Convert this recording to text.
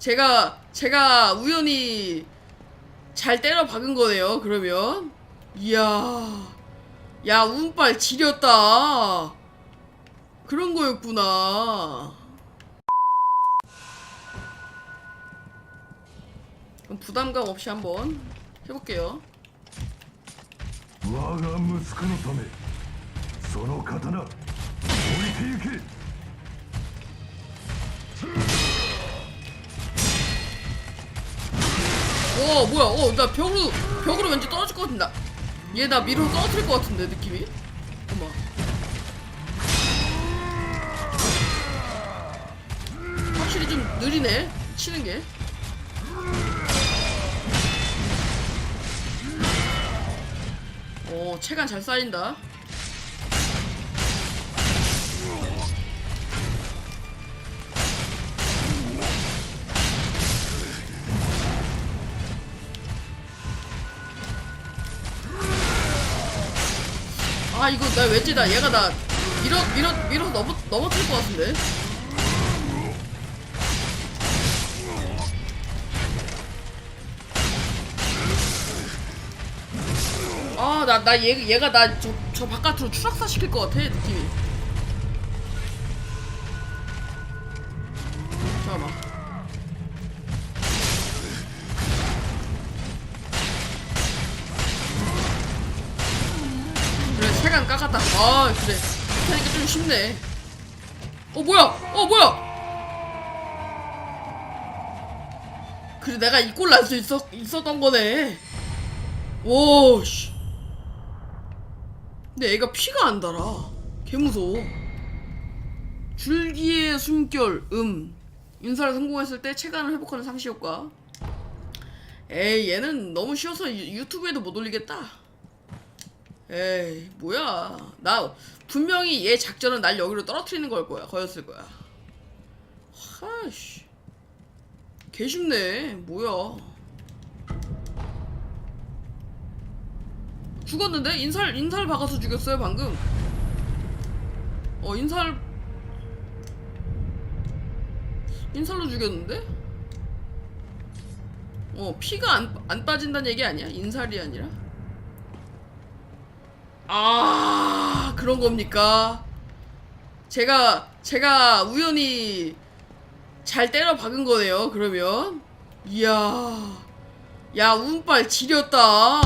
제가 제가 우연히 잘 때려 박은 거네요. 그러면 이야 야 운빨 지렸다. 그런 거였구나. 그럼 부담감 없이 한번 해볼게요. 我が息子のためその刀置いてゆけ 와 뭐야. 어 나 벽으로 벽으로 왠지 떨어질 것 같은데. 얘나 밀어 떨어뜨릴 것 같은데 느낌이? 어머 확실히 좀 느리네 치는 게. 오, 체간 잘 쌓인다. 아 이거 나 왠지 나 얘가 나 밀어 밀어 밀어 넘어 넘어뜨릴 것 같은데. 아나나 얘 얘가 나 저 저 바깥으로 추락사 시킬 것 같아 느낌이. 세간 깎았다. 아 그래. 그러니까 좀 쉽네. 어 뭐야? 어 뭐야? 그래 내가 이꼴 날 수 있었 있었던 거네. 오 씨. 근데 애가 피가 안 달아. 개 무서워. 줄기의 숨결 음 인사를 성공했을 때 체간을 회복하는 상시 효과. 에이 얘는 너무 쉬워서 유- 유튜브에도 못 올리겠다. 에이 뭐야. 나 분명히 얘 작전은 날 여기로 떨어뜨리는 걸 거야 거였을 거야. 하씨. 개 쉽네. 뭐야. 죽었는데? 인살 인살 박아서 죽였어요 방금? 어 인살. 인살로 죽였는데? 어 피가 안, 안 빠진다는 얘기 아니야? 인살이 아니라 아 그런 겁니까? 제가 제가 우연히 잘 때려 박은 거네요. 그러면 이야 야 운빨 지렸다.